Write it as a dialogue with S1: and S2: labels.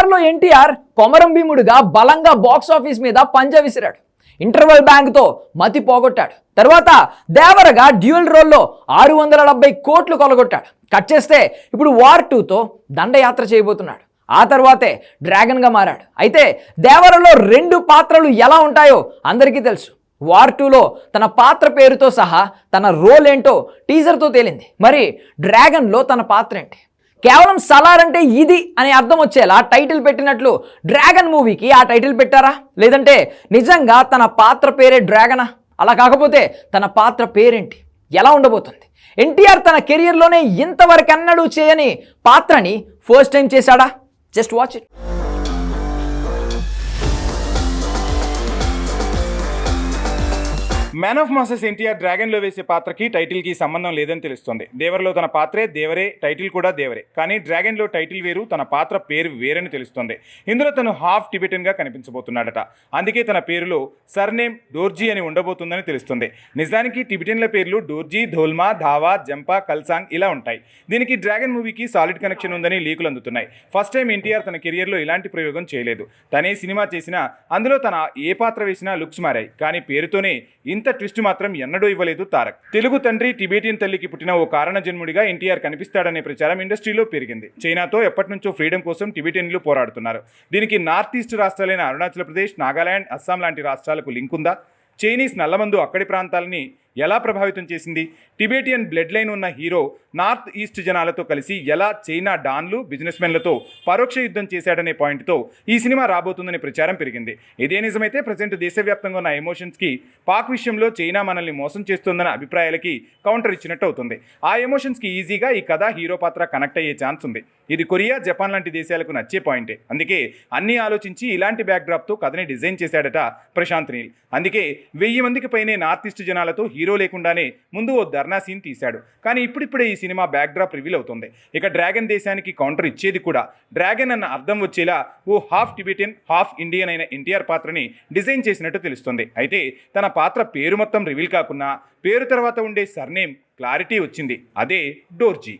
S1: ఆర్ఆర్ఆర్లో ఎన్టీఆర్ కొమరం భీముడుగా బలంగా box office మీద పంజా విసిరాడు. ఇంటర్వెల్ బ్యాంక్తో మతి పోగొట్టాడు. తర్వాత దేవరగా డ్యూయల్ రోల్లో ఆరు వందల డెబ్బై కోట్లు కొలగొట్టాడు. కట్ చేస్తే ఇప్పుడు వార్ టూతో దండయాత్ర చేయబోతున్నాడు. ఆ తర్వాతే డ్రాగన్గా మారాడు. అయితే దేవరలో రెండు పాత్రలు ఎలా ఉంటాయో అందరికీ తెలుసు. వార్ టూలో తన పాత్ర పేరుతో సహా తన రోల్ ఏంటో టీజర్తో తేలింది. మరి డ్రాగన్లో తన పాత్ర ఏంటి? కేవలం సలార్ అంటే ఇది అనే అర్థం వచ్చేలా టైటిల్ పెట్టినట్లు డ్రాగన్ మూవీకి ఆ టైటిల్ పెట్టారా? లేదంటే నిజంగా తన పాత్ర పేరే డ్రాగనా? అలా కాకపోతే తన పాత్ర పేరేంటి? ఎలా ఉండబోతుంది? ఎన్టీఆర్ తన కెరియర్లోనే ఇంతవరకు అన్నడూ చేయని పాత్రని ఫస్ట్ టైం చేశాడా? Just watch it.
S2: Man of masses NTR డ్రాగన్లో వేసే పాత్రకి టైటిల్కి సంబంధం లేదని తెలుస్తుంది. దేవర్లో తన పాత్రే దేవరే టైటిల్ కూడా దేవరే. కానీ డ్రాగన్లో టైటిల్ వేరు తన పాత్ర పేరు వేరని తెలుస్తుంది. ఇందులో తను హాఫ్ టిబెటన్గా కనిపించబోతున్నాడట. అందుకే తన పేరులో సర్నేమ్ డోర్జీ అని ఉండబోతుందని తెలుస్తుంది. నిజానికి టిబెటన్ల పేర్లు డోర్జీ ధోల్మా ధావా జంపా కల్సాంగ్ ఇలా ఉంటాయి. దీనికి డ్రాగన్ మూవీకి సాలిడ్ కనెక్షన్ ఉందని లీకులు అందుతున్నాయి. ఫస్ట్ టైం ఎన్టీఆర్ తన కెరియర్లో ఇలాంటి ప్రయోగం చేయలేదు. తనే సినిమా చేసినా అందులో తన ఏ పాత్ర వేసినా లుక్స్ మారాయి. కానీ పేరుతోనే ఇంత ఇంత ట్విస్ట్ మాత్రం ఎన్నడూ ఇవ్వలేదు తారక్. తెలుగు తండ్రి టిబేటియన్ తల్లికి పుట్టిన ఓ కారణ జన్ముడిగా ఎన్టీఆర్ కనిపిస్తాడనే ప్రచారం ఇండస్ట్రీలో పెరిగింది. చైనాతో ఎప్పటి నుంచో ఫ్రీడమ్ కోసం టిబేటియన్లు పోరాడుతున్నారు. దీనికి నార్త్ ఈస్ట్ రాష్ట్రాలైన అరుణాచల్ ప్రదేశ్ నాగాలాండ్ అస్సాం లాంటి రాష్ట్రాలకు లింక్ ఉందా? చైనీస్ నల్లమందు అక్కడి ప్రాంతాలని ఎలా ప్రభావితం చేసింది? టిబేటియన్ బ్లడ్ లైన్ ఉన్న హీరో నార్త్ ఈస్ట్ జనాలతో కలిసి ఎలా చైనా డాన్లు బిజినెస్ మెన్లతో పరోక్ష యుద్ధం చేశాడనే పాయింట్తో ఈ సినిమా రాబోతుందనే ప్రచారం పెరిగింది. ఇదే నిజమైతే ప్రజెంట్ దేశవ్యాప్తంగా ఉన్న ఎమోషన్స్కి పాక్ విషయంలో చైనా మనల్ని మోసం చేస్తుందన్న అభిప్రాయాలకి కౌంటర్ ఇచ్చినట్టు అవుతుంది. ఆ ఎమోషన్స్కి ఈజీగా ఈ కథ హీరో పాత్ర కనెక్ట్ అయ్యే ఛాన్స్ ఉంది. ఇది కొరియా జపాన్ లాంటి దేశాలకు నచ్చే పాయింటే. అందుకే అన్నీ ఆలోచించి ఇలాంటి బ్యాక్డ్రాప్తో కథని డిజైన్ చేశాడట ప్రశాంత్ నీల్. అందుకే వెయ్యి మందికి పైనే నార్త్ ఈస్ట్ జనాలతో హీరో లేకుండానే ముందు ఓ ధర్నా సీన్ తీశాడు. కానీ ఇప్పుడిప్పుడే ఈ సినిమా బ్యాక్డ్రాప్ రివీల్ అవుతుంది. ఇక డ్రాగన్ దేశానికి కౌంటర్ ఇచ్చేది కూడా డ్రాగన్ అన్న అర్థం వచ్చేలా ఓ హాఫ్ టిబెటియన్ హాఫ్ ఇండియన్ అయిన ఎన్టీఆర్ పాత్రని డిజైన్ చేసినట్టు తెలుస్తుంది. అయితే తన పాత్ర పేరు మొత్తం రివీల్ కాకున్నా పేరు తర్వాత ఉండే సర్నేమ్ క్లారిటీ వచ్చింది. అదే డోర్జీ.